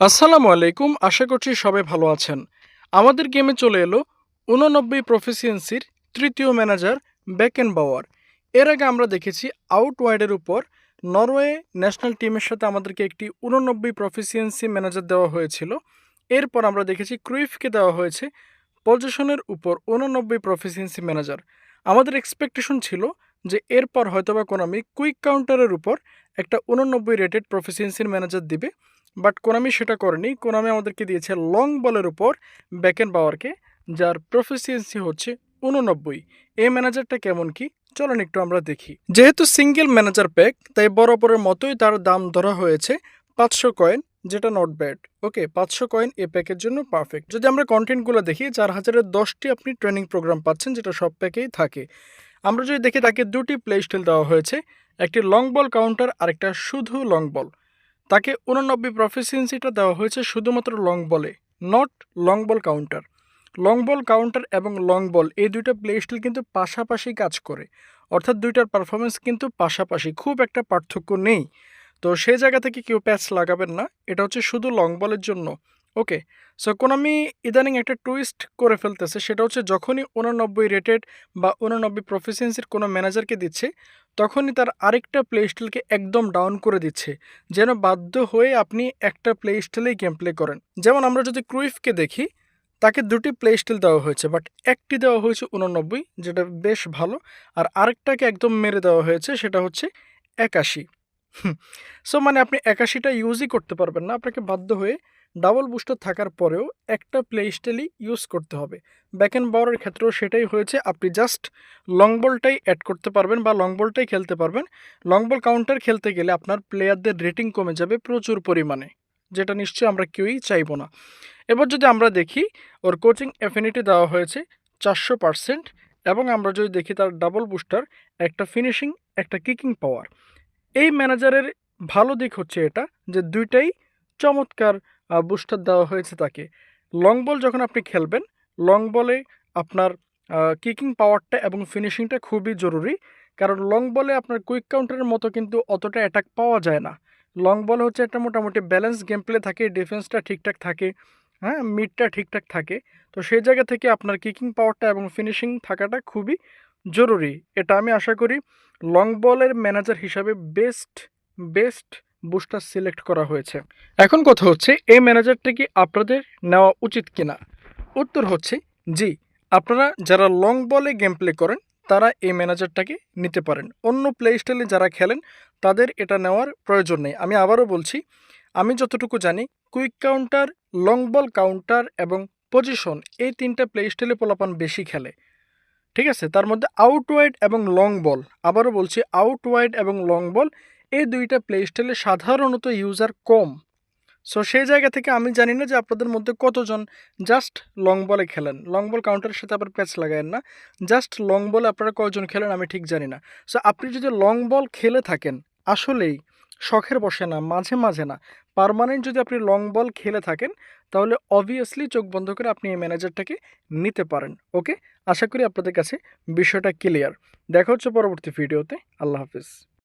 আসসালামু আলাইকুম, আশা করছি সবাই ভালো আছেন। আমাদের গেমে চলে এলো উননব্বই প্রফিসিয়েন্সির তৃতীয় ম্যানেজার ব্যাকেন বাওয়ার এর আগে আমরা দেখেছি আউট ওয়াইডের উপর নরওয়ে ন্যাশনাল টিমের সাথে আমাদেরকে একটি উননব্বই প্রফিসিয়েন্সি ম্যানেজার দেওয়া হয়েছিল। এরপর আমরা দেখেছি ক্রুইফকে দেওয়া হয়েছে পজিশনের উপর উননব্বই প্রফিসিয়েন্সি ম্যানেজার আমাদের এক্সপেকটেশন ছিল যে এরপর হয়তোবা কোনামি কুইক কাউন্টারের উপর একটা উননব্বই রেটেড প্রফিসিয়েন্সির ম্যানেজার দিবে। বাট কোনামি সেটা করেনি। কোনামি আমাদেরকে দিয়েছে লং বলের উপর ব্যাকেন পাওয়ারকে, যার প্রফিসিয়েন্সি হচ্ছে উননব্বই এই ম্যানেজারটা কেমন কি? চলেন একটু আমরা দেখি। যেহেতু সিঙ্গেল ম্যানেজার প্যাক তাই বরাবরের মতোই তার দাম ধরা হয়েছে পাঁচশো কয়েন যেটা নট ব্যাড ওকে পাঁচশো কয়েন এ প্যাকের জন্য পারফেক্ট যদি আমরা কন্টেন্টগুলো দেখি চার হাজারের দশটি আপনি ট্রেনিং প্রোগ্রাম পাচ্ছেন, যেটা সব প্যাকেই থাকে। আমরা যদি দেখি, তাকে দুটি প্লে স্টাইল দেওয়া হয়েছে। একটি লং বল কাউন্টার আর একটা শুধু লং বল তাকে উননব্বই প্রফিসিয়েন্সিটা দেওয়া হয়েছে শুধুমাত্র লং বলে not long ball counter long ball counter এবং লং বল এই দুইটা প্লে স্টাইল কিন্তু পাশাপাশি কাজ করে, অর্থাৎ দুইটার পারফরমেন্স কিন্তু পাশাপাশি, খুব একটা পার্থক্য নেই। তো সেই জায়গা থেকে কেউ প্যাচ লাগাবেন না, এটা হচ্ছে শুধু লং বলের জন্য। ওকে সো কোনামি ইদানিং একটা টুইস্ট করে ফেলতেছে, সেটা হচ্ছে যখনই উননব্বই রেটেড বা উননব্বই প্রফিসিয়েন্সির কোনো ম্যানেজারকে দিচ্ছে তখনই তার আরেকটা প্লে স্টাইলকে একদম ডাউন করে দিচ্ছে, যেন বাধ্য হয়ে আপনি একটা প্লে স্টাইলেই গেম প্লে করেন। যেমন আমরা যদি ক্রুইফকে দেখি, তাকে দুটি প্লে স্টাইল দেওয়া হয়েছে বাট একটি দেওয়া হয়েছে উননব্বই যেটা বেশ ভালো, আর আরেকটাকে একদম মেরে দেওয়া হয়েছে, সেটা হচ্ছে একাশি। সো মানে আপনি একাশিটা ইউজই করতে পারবেন না, আপনাকে বাধ্য হয়ে ডাবল বুস্টার থাকার পরেও একটা প্লে স্টাইলই ইউজ করতে হবে। ব্যাক অ্যান্ড বাওয়ারের ক্ষেত্রেও সেটাই হয়েছে, আপনি জাস্ট লং বলটাই অ্যাড করতে পারবেন বা লং বলটাই খেলতে পারবেন। লং বল কাউন্টার খেলতে গেলে আপনার প্লেয়ারদের রেটিং কমে যাবে প্রচুর পরিমাণে, যেটা নিশ্চয়ই আমরা কেউই চাইব না। এবার যদি আমরা দেখি, ওর কোচিং অ্যাফিনিটি দেওয়া হয়েছে চারশো পারসেন্ট এবং আমরা যদি দেখি তার ডাবল বুস্টার একটা ফিনিশিং একটা কিকিং পাওয়ার এই ম্যানেজারের ভালো দিক হচ্ছে এটা, যে দুইটাই চমৎকার বুস্টার দেওয়া হয়েছে তাকে। লং বল যখন আপনি খেলবেন লং বলে আপনার কিকিং পাওয়ারটা এবং ফিনিশিংটা খুবই জরুরি, কারণ লং বলে আপনার কুইক কাউন্টারের মতো কিন্তু অতটা অ্যাটাক পাওয়া যায় না। লং বল হচ্ছে একটা মোটামুটি ব্যালেন্স গেম প্লে থাকে ডিফেন্সটা ঠিকঠাক থাকে হ্যাঁ মিডটা ঠিকঠাক থাকে। তো সেই জায়গা থেকে আপনার কিকিং পাওয়ারটা এবং ফিনিশিং থাকাটা খুবই জরুরি। এটা আমি আশা করি লং বলের ম্যানেজার হিসাবে বেস্ট বেস্ট বুস্টার সিলেক্ট করা হয়েছে। এখন কথা হচ্ছে, এই ম্যানেজারটা কি আপনাদের নেওয়া উচিত কিনা? উত্তর হচ্ছে, জি, আপনারা যারা লং বলে গেম প্লে করেন, তারা এই ম্যানেজারটাকে নিতে পারেন। অন্য প্লে স্টাইলে যারা খেলেন, তাদের এটা নেওয়ার প্রয়োজন নেই। আমি আবারও বলছি, আমি যতটুকু জানি quick counter long ball counter এবং পজিশন এই তিনটা প্লে স্টাইলে পোলাপান বেশি খেলে। ঠিক আছে? তার মধ্যে আউট ওয়াইড এবং লং বল আবারও বলছি আউট ওয়াইড এবং লং বল এই দুইটা প্লে স্টাইলে সাধারণত ইউজার কম। সো সেই জায়গা থেকে আমি জানি না যে আপনাদের মধ্যে কতজন জাস্ট লং বলে খেলেন। লং বল কাউন্টারের সাথে আবার প্যাচ লাগায়েন না। জাস্ট লং বলে আপনারা কয়জন খেলেন আমি ঠিক জানি না। সো আপনি যদি লং বল খেলে থাকেন, আসলেই শখের বসে না, মাঝে মাঝে না। পারমানেন্ট যদি আপনি লং বল খেলে থাকেন তাহলে অবভিয়াসলি চোখ বন্ধ করে আপনি এই ম্যানেজারটাকে নিতে পারেন ওকে আশা করি আপনাদের কাছে বিষয়টা ক্লিয়ার দেখা হচ্ছে পরবর্তী ভিডিওতে আল্লাহ হাফিজ।